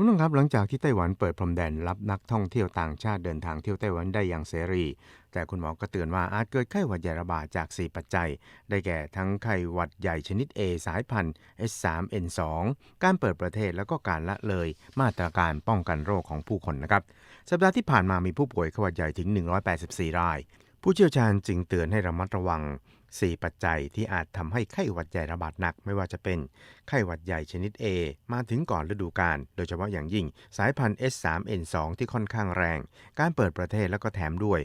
คุณผู้ชมครับหลังจากที่ไต้หวันเปิดพรมแดนรับนักท่องเที่ยวต่างชาติเดินทางเที่ยวไต้หวันได้อย่างเสรี แต่คุณหมอก็เตือนว่าอาจเกิดไข้หวัดใหญ่ระบาดจาก 4 ปัจจัย ได้แก่ทั้งไข้หวัดใหญ่ชนิด A สายพันธุ์ H3N2 การเปิดประเทศแล้วก็การละเลยมาตรการป้องกันโรคของผู้คนนะครับ สัปดาห์ที่ผ่านมามีผู้ป่วยไข้หวัดใหญ่ถึง 184 ราย ผู้เชี่ยวชาญจึงเตือนให้ระมัดระวัง 4 ปัจจัยที่อาจทำให้ไข้หวัดใหญ่ระบาดหนัก ไม่ว่าจะเป็นไข้หวัดใหญ่ชนิด A มาถึงก่อนฤดูกาลโดยเฉพาะอย่างยิ่งสายพันธุ์ S3N2 ที่ค่อนข้างแรง การเปิดประเทศแล้วก็แถมด้วย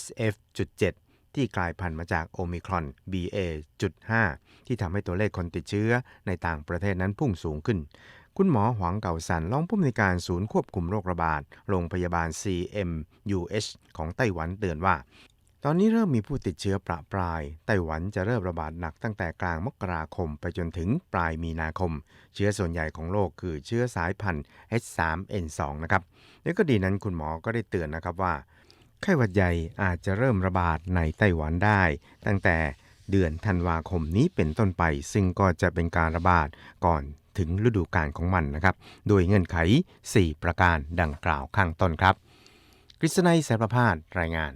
SF.7 ที่กลายพันธุ์มาจากโอมิครอน BA.5 ที่ทำให้ตัวเลขคนติดเชื้อในต่างประเทศนั้นพุ่งสูงขึ้น คุณหมอหวังเก่าสันรองผู้อำนวยการศูนย์ควบคุมโรคระบาด โรงพยาบาล CMUH ของไต้หวันเตือนว่า ตอนนี้เริ่มมีผู้ติดเชื้อประปราย ไต้หวันจะเริ่มระบาดหนักตั้งแต่กลางมกราคมไปจนถึงปลายมีนาคม เชื้อส่วนใหญ่ของโลกคือเชื้อสายพันธุ์ H3N2 นะครับในกรณีนั้นคุณหมอก็ได้เตือนนะครับว่า ไข้หวัดใหญ่อาจจะเริ่มระบาดในไต้หวันได้ ตั้งแต่เดือนธันวาคมนี้เป็นต้นไป ซึ่งก็จะเป็นการระบาดก่อนถึงฤดูกาลของมันนะครับ โดยเงื่อนไข 4 ประการดังกล่าวข้างต้นครับกฤษณัยสารพาดรายงาน